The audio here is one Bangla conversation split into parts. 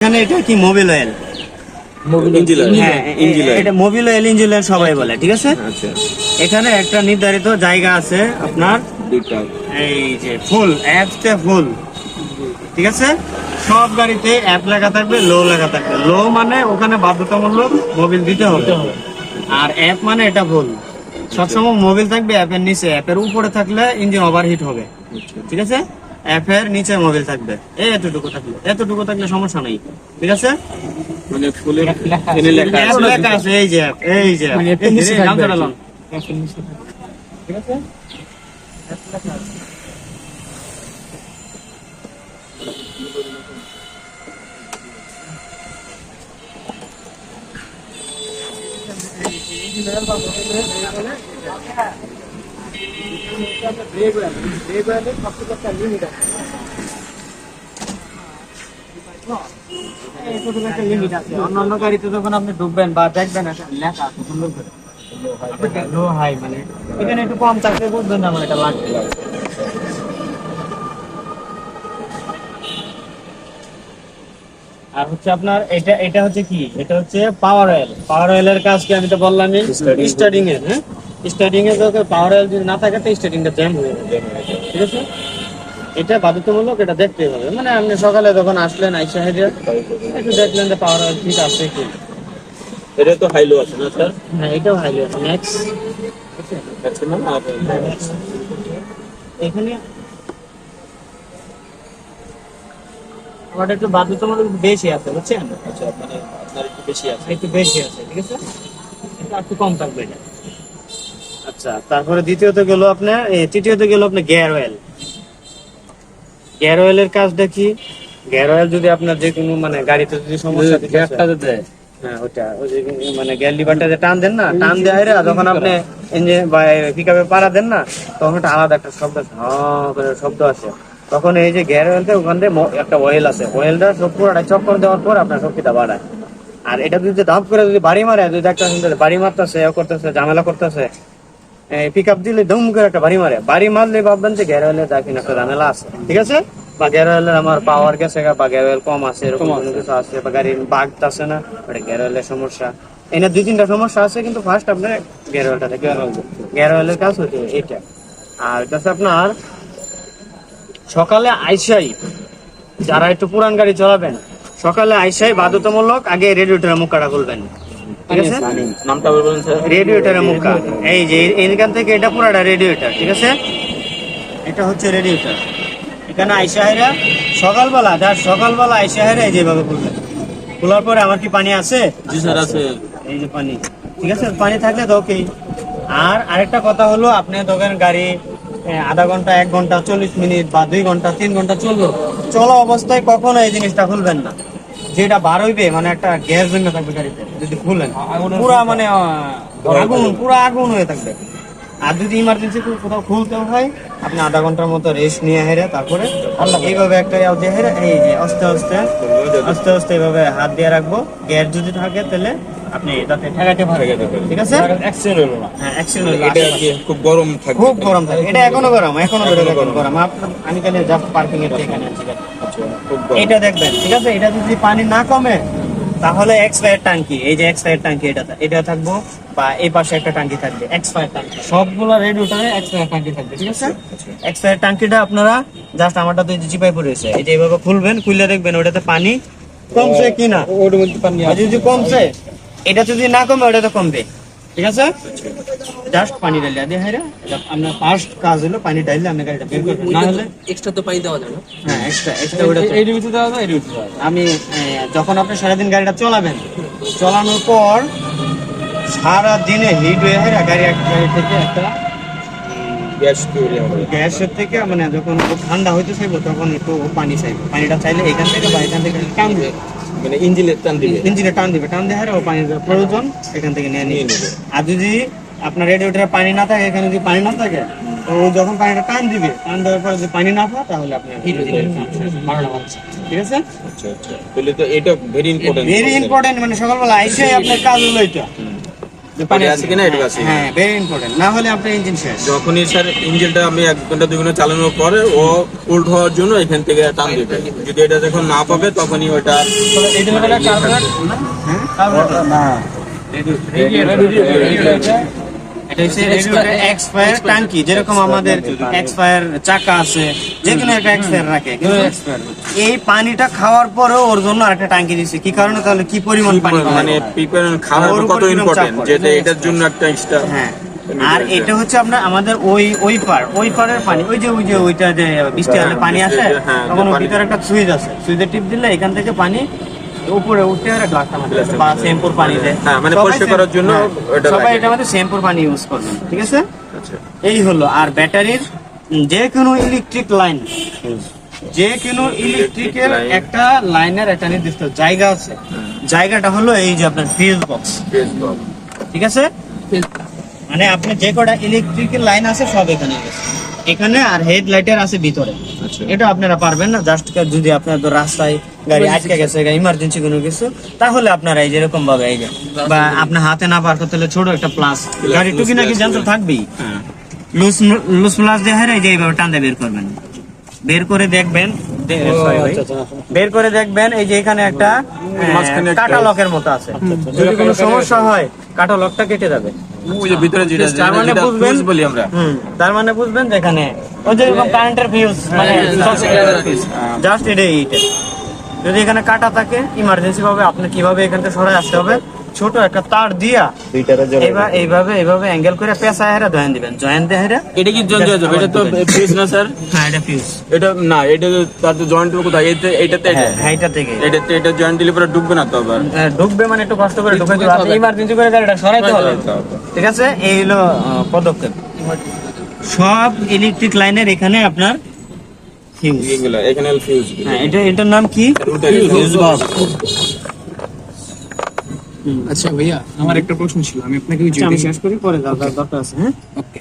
এখানে এটা কি মোবিল অয়েল এটা মোবিল অয়েল ইঞ্জিন অয়েল সবাই বলে ঠিক আছে? আচ্ছা। এখানে একটা নির্ধারিত জায়গা আছে আপনার। এই যে ফুল অ্যাপতে ফুল ঠিক আছে? সব গাড়িতে অ্যাপ লেখা থাকবে লো লেখা থাকবে। লো মানে ওখানে বাধ্যতামূলক মোবিল দিতে হবে। আর অ্যাপ মানে এটা ভুল। সবসময় মোবিল থাকবে অ্যাপের নিচে। অ্যাপের উপরে থাকলে ইঞ্জিন ওভারহিট হবে। ঠিক আছে? অ্যাপের নিচে মোবিল থাকবে। এই এতটুকু থাকলে এতটুকু থাকলে সমস্যা নেই। ঠিক আছে? মানে ফুলের লেখা আছে। এই যে এই যে app। অ্যাপের আছে। অন্যান্য গাড়িতে যখন আপনি ঢুকবেন বা দেখবেন লেখা সুন্দর করে লো হাই মানে এখানে একটু কম থাকলে বুঝবেন না আমার এটা লাগবে আর হচ্ছে আপনার এটা এটা হচ্ছে কি? এটা হচ্ছে পাওয়ার অয়েল পাওয়ার অয়েলের কাজ কি আমি তো বললাম স্টার্টিং এর হ্যাঁ? স্টার্টিং এ যখন পাওয়ার অয়েল যদি না থাকে তো স্টার্টিংটা জ্যাম হয়ে যাবে ঠিক আছে? এটা বাধ্যতামূলক এটা দেখতে হবে। মানে আপনি সকালে যখন আসলেন আইসা হেডে একটু দেখলেন যে পাওয়ার অয়েল ঠিক আছে কি এটা তো হাইলো আছে না স্যার হ্যাঁ এটাও হাইলি আছে ম্যাক্স ম্যাক্সিমাম আর এখানে আমার একটু বাধ্যতামূলক বেশি আছে বুঝছেন? আচ্ছা মানে আপনার একটু বেশি আছে। একটু বেশি আছে ঠিক আছে? এটা একটু কম থাকবে এটা। আচ্ছা তারপরে দ্বিতীয়ত গেল আপনার তৃতীয়ত গেল আপনার গিয়ার অয়েল গিয়ার অয়েলের কাজটা কি? গিয়ার অয়েল যদি আপনার যে কোনো মানে গাড়িতে যদি সমস্যা থাকে দেয়। হ্যাঁ ওটা ওই যে মানে গ্যাস লিভারটা যে টান দেন না টান দেয় রে যখন আপনি ইঞ্জিন বা পিকআপে পাড়া দেন না তখন একটা আলাদা একটা শব্দ আছে হ্যাঁ করে শব্দ আছে তখন এই যে গিয়ার ওখান থেকে একটা অয়েল আছে অয়েলটা সব পুরোটা চক্কর দেওয়ার পর আপনার শক্তিটা বাড়ায়। আর এটা যদি ধাপ করে যদি বাড়ি মারে যদি একটা বাড়ি মারতেছে করতেছে ঝামেলা করতেছে পিক আপ দিলে দম করে একটা বাড়ি মারে। বাড়ি মারলে ভাববেন যে গ্যার অয়েলের দেখেন একটা ঝামেলা আছে ঠিক আছে? বা গ্যার অয়েলের আমার পাওয়ার গেছে বা গ্যার অয়েল কম আছে এরকম কোনো কিছু আছে বা গাড়ির বাগতেছে না ওটা গ্যার অয়েলের সমস্যা। এনে দুই তিনটা সমস্যা আছে কিন্তু ফার্স্ট আপনার গ্যার অয়েলটা দেখে গ্যার অয়েলের কাজ হচ্ছে এটা আর এটা হচ্ছে আপনার সকালে আইসাই যারা একটু পুরান গাড়ি চলাবেন সকালে আইসাই বাধ্যতামূলক আগে রেডিওটার মুখ কাটা খুলবেন। ঠিক আছে? নামটা বলবেন স্যার। রেডিয়েটারের মুখা। এই যে এখান থেকে এটা পুরাটা রেডিয়েটার ঠিক আছে? এটা হচ্ছে রেডিয়েটার এখানে আইসাহেরা সকালবেলা যার সকালবেলা আইসাহেরা এই যেভাবে খুলবে। খোলার পরে আমার কি পানি আছে? জি স্যার আছে। এই যে পানি। ঠিক আছে? পানি থাকলে তো ওকেই আর আরেকটা কথা হলো আপনি ধরেন গাড়ি আধা ঘণ্টা এক ঘণ্টা চল্লিশ মিনিট বা দুই ঘণ্টা তিন ঘণ্টা চলল চলা অবস্থায় কখনো এই জিনিসটা খুলবেন না। যেটা বার হইবে মানে একটা গ্যাস জমে থাকবে গাড়িতে যদি খুলেন। পুরা মানে আগুন পুরা আগুন হয়ে থাকবে। আর যদি ইমার্জেন্সি কোথাও খুলতে হয় আপনি আধা ঘণ্টার মতো রেস্ট নিয়ে হেরে তারপরে এইভাবে একটা হেরে এই যে আস্তে আস্তে আস্তে আস্তে এইভাবে হাত দিয়ে রাখব। গ্যাস যদি থাকে তাহলে আপনি এটাতে ঠেকাতে পারেন ঠিক আছে? অ্যাক্সিডেন্ট হলো না। হ্যাঁ অ্যাক্সিডেন্ট এটা কি খুব গরম থাকবে। খুব গরম থাকে এটা এখনও গরম এখনও গরম গরম। আমি জাস্ট পার্কিং এর থেকে এখানে আছি। এটা দেখবেন ঠিক আছে? এটা যদি পানি না কমে তাহলে এক্সপায়ার ট্যাঙ্কি এই যে এক্সপায়ার ট্যাঙ্কি এটা এটা থাকব বা এই পাশে একটা ট্যাঙ্কি থাকবে এক্সপায়ার ট্যাঙ্কি। সবগুলো রেডিওটারে এক্সপায়ার ট্যাঙ্কি থাকবে ঠিক আছে? এক্সপায়ার ট্যাঙ্কিটা আপনারা জাস্ট আমারটা তো পড়েছে এই যে এইভাবে খুলবেন খুলে দেখবেন ওটাতে পানি কমছে কিনা। মধ্যে পানি যদি কমছে এটা যদি না কমে ওটা তো কমবে। ঠিক আছে? জাস্ট পানি ঢালিয়া দিয়ে হাইরা আপনার ফার্স্ট কাজ হলো পানি ঢাললে আপনি গাড়িটা বের করবেন না হলে এক্সট্রা তো পানি দেওয়া না হ্যাঁ এক্সট্রা এক্সট্রা ওটা এই ভিতরে দেওয়া যায় এই দেওয়া আমি যখন আপনি সারাদিন গাড়িটা চালাবেন চালানোর পর সারা দিনে হিট হয়ে হেরা গাড়ি এক গাড়ি থেকে একটা গ্যাস তৈরি হবে। গ্যাসের থেকে মানে যখন খুব ঠান্ডা হইতে চাইব তখন একটু পানি চাইবে। পানিটা চাইলে এখান থেকে বা এখান থেকে টান দিবে মানে ইঞ্জিনের টান দিবে। ইঞ্জিনে টান দিবে। টান দেওয়ার ও পানির প্রয়োজন এখান থেকে নিয়ে নিয়ে নেবে। আর যদি আপনার রেডিওটার পানি না থাকে এখানে যদি পানি না থাকে ও যখন পানিটা টান দিবে টান দেওয়ার পর যদি পানি না পায় তাহলে আপনার হিরো বাজছে। ঠিক আছে? আচ্ছা আচ্ছা। তাহলে তো এটা ভেরি ইম্পর্টেন্ট ভেরি ইম্পর্টেন্ট মানে সকালবেলা আইসে আপনার কাজ হলো এটা। পানি আছে কিনা এটা আছে। হ্যাঁ ভেরি ইম্পর্টেন্ট না হলে আপনার ইঞ্জিন শেষ। যখনই স্যার ইঞ্জিনটা আমি এক ঘণ্টা দুই ঘণ্টা চালানোর পরে ও উল্ট হওয়ার জন্য এখান থেকে টান দিবে। যদি এটা যখন না পাবে তখনই ওটা এটা হলো কার্বোরেটর হ্যাঁ? না এটা হচ্ছে এক্সপায়ার ট্যাঙ্কি যেরকম আমাদের এক্সপায়ার চাকা আছে যে কোনো একটা এক্সপায়ার রাখে। এই পানিটা খাওয়ার পরেও ওর জন্য আরেকটা ট্যাঙ্কি দিচ্ছে কি কারণে? তাহলে কি পরিমাণ পানি মানে খাওয়ার কত ইম্পর্টেন্ট যেটা এটার জন্য একটা এক্সট্রা হ্যাঁ। আর এটা হচ্ছে আপনার আমাদের ওই ওই পার ওই পারের পানি। ওই যে ওই যে ওইটা যে বৃষ্টি হলে পানি আসে হ্যাঁ, তখন পানি- ভিতরে একটা সুইচ আছে। সুইচে টিপ দিলে এখান থেকে পানি উপরে উঠে আর গ্লাসটা বা শ্যাম্পুর পানি দেয়। হ্যাঁ, মানে পরিষ্কার করার জন্য হ্যাঁ, সবাই এটা আমাদের শ্যাম্পুর পানি ইউজ করবেন ঠিক আছে? আচ্ছা। এই হলো আর ব্যাটারির যে কোনো ইলেকট্রিক লাইন যে কোনো ইলেকট্রিকের একটা লাইনের একটা নির্দিষ্ট জায়গা আছে। জায়গাটা হলো এই যে আপনার ফিউজ বক্স ঠিক আছে? মানে আপনি যে কটা ইলেকট্রিক্যাল লাইন আছে সব এখানে গেছে এখানে আর হেড লাইটের আছে ভিতরে। আচ্ছা। এটা আপনারা পারবেন না জাস্ট যদি আপনার তো রাস্তায় গাড়ি আটকে গেছে ইমার্জেন্সি কোনো কিছু তাহলে আপনারা এই যেরকম ভাবে এই যে বা আপনার হাতে না পার করতে হলে ছোট একটা প্লাস গাড়ি টুকি নাকি যন্ত্র থাকবেই। হ্যাঁ। লুজ লুজ প্লাস দিয়ে হারে এই যে এইভাবে টান দিয়ে বের করবেন। বের করে দেখবেন sorry ভাই। বের করে দেখবেন এই যে এখানে একটা- কাটা লকের মতো আছে। যদি কোনো সমস্যা হয় কাটা লকটা কেটে যাবে। ওই যে ভিতরে যেটা তার মানে বুঝবেন বলি আমরা। তার মানে বুঝবেন যেখানে ওই যে কারেন্টের ফিউজ মানে জাস্ট এটা এইটা যদি এখানে কাটা থাকে ইমার্জেন্সি ভাবে আপনি কীভাবে এখান থেকে সরে আসতে হবে ছোট একটা তার দিয়া এইভাবে এইভাবে এইভাবে অ্যাঙ্গেল করে পেঁচা হেরা জয়েন দিবেন। জয়েন দিয়ে হেরা? এটা কি জয়েন্ট হয়ে যাবে? এটা তো ফিউজ না স্যার হ্যাঁ এটা ফিউজ এটা না এটা তার তো জয়েন্ট কোথায়? এতে এটাতে এটা হ্যাঁ এটা থেকে। এটাতে এটা জয়েন্ট দিলে পরে ঢুকবে না তো আবার? হ্যাঁ, ঢুকবে মানে একটু কষ্ট করে ঢুকে দিতে হবে। ইমার্জেন্সি করে গাড়িটা সরাইতে হবে। ঠিক আছে? এই হলো পদক্ষেপ। সব ইলেকট্রিক লাইনের এখানে আপনার ফিউজ এখানে ফিউজ হ্যাঁ এটা এটার নাম কি? ফিউজ বক্স আচ্ছা ভাইয়া আমার একটা প্রশ্ন ছিল আমি আপনাকে ওই আচ্ছা, আমি শেষ করি পরে দাও, দরকার আছে হ্যাঁ? ওকে।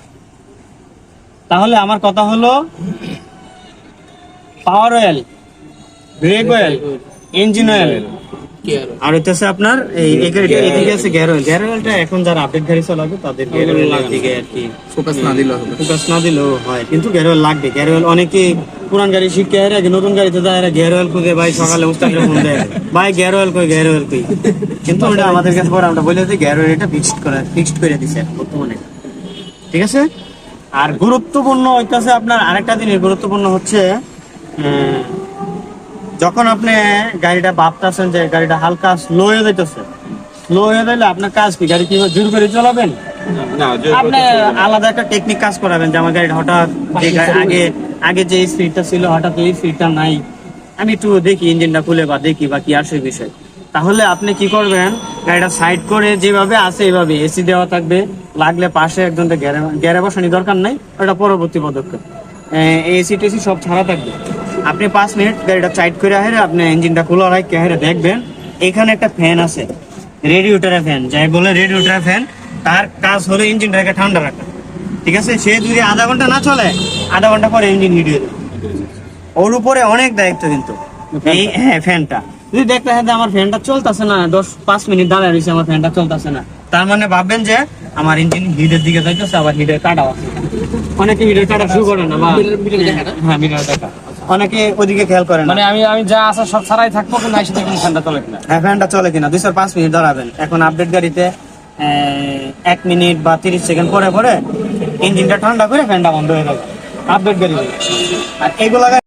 তাহলে আমার কথা হলো power oil brake oil engine oil আর হইতেছে আপনার এই এদিকে আছে গ্যার অয়েল গ্যার অয়েলটা এখন যারা আপডেট গাড়ি চালাবে তাদের গ্যার অয়েল দিকে আর কি। ফোকাস না দিলে হবে। ফোকাস না দিলেও হয় কিন্তু গ্যার অয়েল লাগবে। গ্যার অয়েল অনেকে পুরান গাড়ি শিখতে হয় আগে নতুন গাড়িতে যায় এরা গ্যার অয়েল খুঁজে ভাই সকালে উস্তাদে ফোন দেয়। ভাই গ্যার অয়েল কই গ্যার অয়েল কই? কিন্তু ওটা আমাদের কাছে পরে আমরা বলে দিই গ্যার অয়েল এটা ফিক্সড করে ফিক্সড করে দিছে বর্তমানে। ঠিক আছে? আর গুরুত্বপূর্ণ হইতাছে আপনার আরেকটা জিনিস, গুরুত্বপূর্ণ হচ্ছে যখন আপনি গাড়িটা ভাবতেছেন যে গাড়িটা হালকা স্লো হয়ে যাইতেছে স্লো হয়ে গেলে আপনার কাজ কি? গাড়ি কি জোর করে চালাবেন? যে আপনি আলাদা একটা টেকনিক কাজ করাবেন যে আমার গাড়িটা হঠাৎ আগে আগে যে স্পিডটা ছিল হঠাৎ এই স্পিডটা নাই। আমি একটু দেখি ইঞ্জিনটা খুলে বা দেখি বা কি আসে বিষয়। তাহলে আপনি কি করবেন? গাড়িটা সাইড করে যেভাবে আছে এইভাবে এসি দেওয়া থাকবে। লাগলে পাশে একজন গ্যারে বসানি দরকার নাই ওটা পরবর্তী পদক্ষেপ। এসি টেসি সব ছাড়া থাকবে। আপনি পাঁচ মিনিট গাড়িটা সাইড করে হেরে আপনি ইঞ্জিনটা খোলা রাখে হেরে দেখবেন এখানে একটা ফ্যান আছে। রেডিওটারের ফ্যান যাই বলে রেডিওটারের ফ্যান তার কাজ হলো ইঞ্জিনটাকে ঠান্ডা রাখা। ঠিক আছে? সে যদি আধা ঘণ্টা না চলে আধা ঘণ্টা পরে ইঞ্জিন হিট হয়ে ওর উপরে অনেক দায়িত্ব কিন্তু। এই হ্যাঁ ফ্যানটা। যদি দেখতে হয় আমার ফ্যানটা চলতেছে না দশ পাঁচ মিনিট দাঁড়ায় রয়েছে আমার ফ্যানটা চলতেছে না। তার মানে ভাববেন যে আমার ইঞ্জিন হিটের দিকে যাইতেছে আবার হিটের কাটা আছে। অনেকে হিটের কাটা শুরু করে না বা হ্যাঁ মিটার দেখা। অনেকে ওদিকে খেয়াল করে না। মানে আমি আমি যা আছে সব ছাড়াই থাকব কিন্তু আইসে দেখুন ঠান্ডা চলে কিনা। হ্যাঁ ফ্যানটা চলে কিনা। দুইশো পাঁচ মিনিট দাঁড়াবেন। এখন আপডেট গাড়িতে এক মিনিট বা তিরিশ সেকেন্ড পরে পরে ইঞ্জিনটা ঠান্ডা করে ফ্যানটা বন্ধ হয়ে যাবে আপডেট গাড়ি আর এগুলা